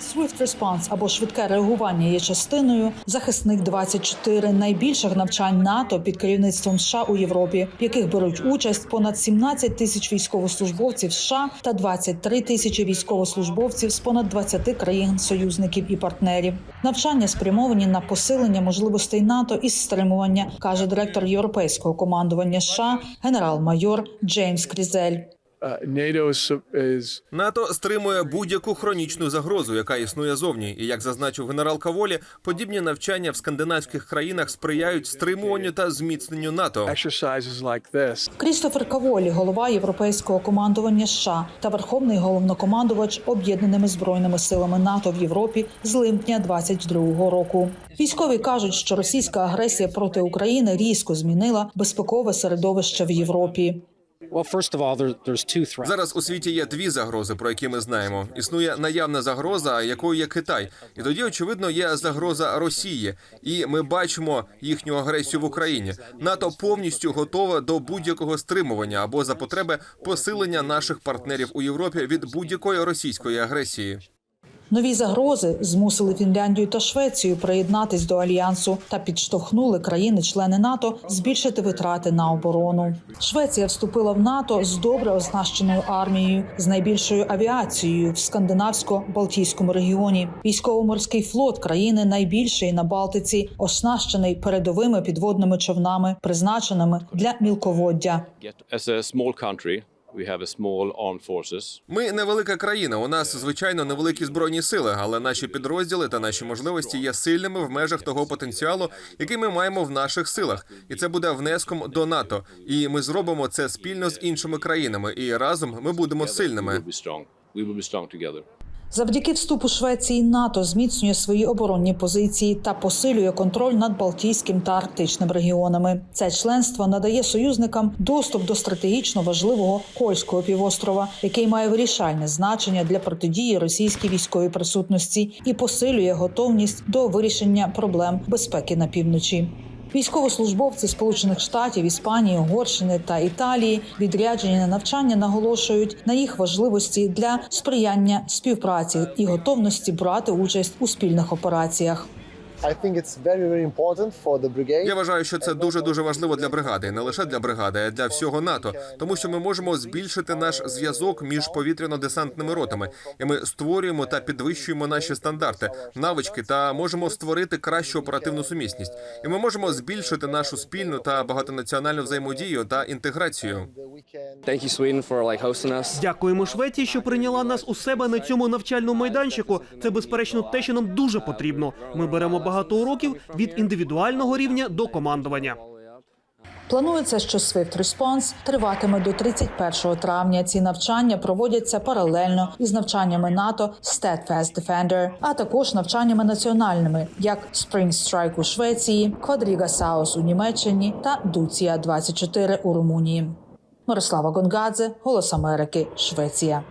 Swift Response або швидке реагування є частиною захисник 24 найбільших навчань НАТО під керівництвом США у Європі, в яких беруть участь понад 17 тисяч військовослужбовців США та 23 тисячі військовослужбовців з понад 20 країн союзників і партнерів. Навчання спрямовані на посилення можливостей НАТО і стримування, каже директор європейського командування США генерал-майор Джеймс Крізель. НАТО стримує будь-яку хронічну загрозу, яка існує зовні. І як зазначив генерал Каволі, подібні навчання в скандинавських країнах сприяють стримуванню та зміцненню НАТО. Крістофер Каволі, голова європейського командування США та верховний головнокомандувач об'єднаними збройними силами НАТО в Європі з липня 22-го року. Військові кажуть, що російська агресія проти України різко змінила безпекове середовище в Європі. Зараз у світі є дві загрози, про які ми знаємо. Існує наявна загроза, якою є Китай, і тоді очевидно є загроза Росії, і ми бачимо їхню агресію в Україні. НАТО повністю готове до будь-якого стримування або за потреби посилення наших партнерів у Європі від будь-якої російської агресії. Нові загрози змусили Фінляндію та Швецію приєднатись до альянсу та підштовхнули країни-члени НАТО збільшити витрати на оборону. Швеція вступила в НАТО з добре оснащеною армією, з найбільшою авіацією в скандинавсько-балтійському регіоні. Військово-морський флот країни найбільший на Балтиці, оснащений передовими підводними човнами, призначеними для мілководдя. Yet, as a small country, we have a small armed forces. Ми невелика країна. У нас звичайно невеликі збройні сили, але наші підрозділи та наші можливості є сильними в межах того потенціалу, який ми маємо в наших силах, і це буде внеском до НАТО. І ми зробимо це спільно з іншими країнами. І разом ми будемо сильними. Завдяки вступу Швеції НАТО зміцнює свої оборонні позиції та посилює контроль над Балтійським та Арктичним регіонами. Це членство надає союзникам доступ до стратегічно важливого Кольського півострова, який має вирішальне значення для протидії російській військовій присутності і посилює готовність до вирішення проблем безпеки на півночі. Військовослужбовці Сполучених Штатів, Іспанії, Угорщини та Італії, відряджені на навчання, наголошують на їх важливості для сприяння співпраці і готовності брати участь у спільних операціях. Я вважаю, що це дуже дуже важливо для бригади, не лише для бригади, а для всього НАТО, тому що ми можемо збільшити наш зв'язок між повітряно-десантними ротами, і ми створюємо та підвищуємо наші стандарти, навички та можемо створити кращу оперативну сумісність. І ми можемо збільшити нашу спільну та багатонаціональну взаємодію та інтеграцію. Thank you, Sweden, for like hosting us. Дякуємо Швеції, що прийняла нас у себе на цьому навчальному майданчику. Це безперечно те, що нам дуже потрібно. Ми беремо багато уроків від індивідуального рівня до командування. Планується, що Swift Response триватиме до 31 травня. Ці навчання проводяться паралельно із навчаннями НАТО Steadfast Defender, а також навчаннями національними, як Spring Strike у Швеції, Quadriga South у Німеччині та Дуція 24 у Румунії. Мирослава Гонгадзе, Голос Америки, Швеція.